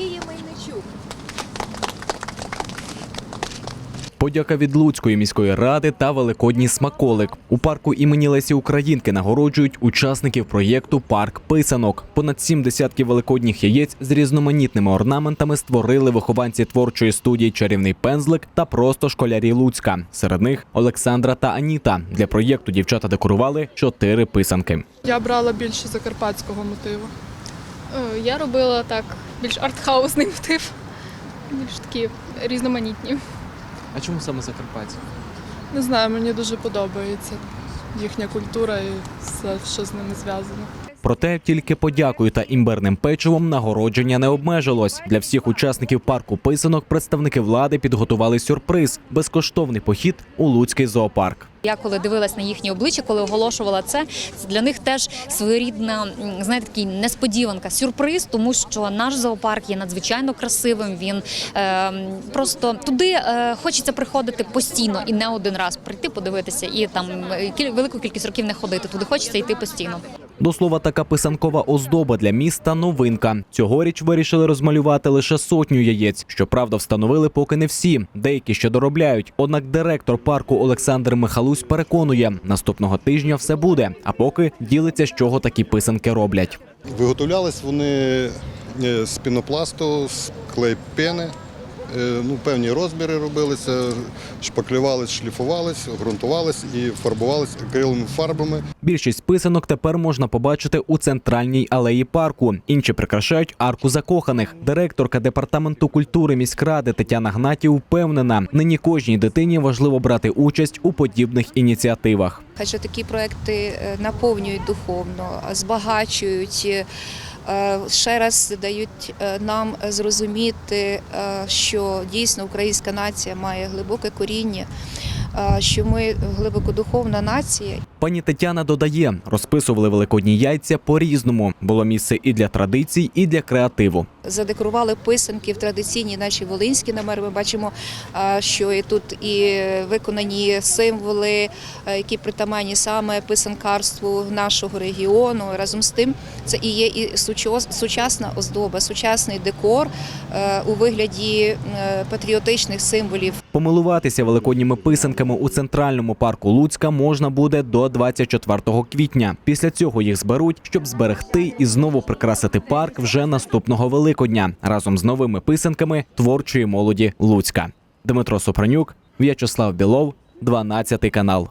Марії Мельничук. Подяка від Луцької міської ради та великодній смаколик. У парку імені Лесі Українки нагороджують учасників проєкту Парк писанок. Понад сім десятків великодніх яєць з різноманітними орнаментами створили вихованці творчої студії Чарівний пензлик та просто школярі Луцька. Серед них Олександра та Аніта. Для проєкту дівчата декорували чотири писанки. Я брала більше закарпатського мотиву. Е, Я робила так більш артхаусний мотив, більш такі різноманітні. А чому саме Закарпаття? Не знаю, мені дуже подобається їхня культура і все, що з ними зв'язано. Проте тільки подякою та імбирним печивом нагородження не обмежилось. Для всіх учасників парку писанок представники влади підготували сюрприз безкоштовний похід у Луцький зоопарк. Я коли дивилась на їхні обличчя, коли оголошувала це, для них теж своєрідна, знаєте, такий несподіванка, сюрприз, тому що наш зоопарк є надзвичайно красивим. Він е, просто туди е, хочеться приходити постійно і не один раз прийти, подивитися і там е, кіль- велику кількість років не ходити. Туди хочеться йти постійно. До слова, така писанкова оздоба для міста новинка. Цьогоріч вирішили розмалювати лише сотню яєць. Щоправда, встановили поки не всі. Деякі ще доробляють. Однак директор парку Олександр Михалусь переконує, наступного тижня все буде. А поки ділиться, з чого такі писанки роблять. Виготовлялись вони е, з пінопласту, з клей-пени. Ну, певні розміри робилися, шпаклювались, шліфувались, ґрунтувались і фарбувались акриловими фарбами. Більшість писанок тепер можна побачити у центральній алеї парку. Інші прикрашають арку закоханих. Директорка департаменту культури міськради Тетяна Гнатів впевнена, нині кожній дитині важливо брати участь у подібних ініціативах. Адже такі проекти е, наповнюють духовно, збагачують. Е, Ще раз дають е, нам зрозуміти, е, що дійсно українська нація має глибоке коріння, що ми глибокодуховна нація, Пані Тетяна додає, розписували великодні яйця по-різному. Було місце і для традицій, і для креативу. задекорували писанки в традиційні наші волинські номери. Ми бачимо, що і тут і виконані символи, які притаманні саме писанкарству нашого регіону. Разом з тим, це і є і сучасна оздоба, сучасний декор е, у вигляді е, патріотичних символів. Помилуватися великодніми писанками у центральному парку Луцька можна буде до 24 квітня. Після цього їх зберуть, щоб зберегти і знову прикрасити парк вже наступного Великодня разом з новими писанками творчої молоді Луцька. Дмитро Супранюк, В'ячеслав Білов, 12 канал.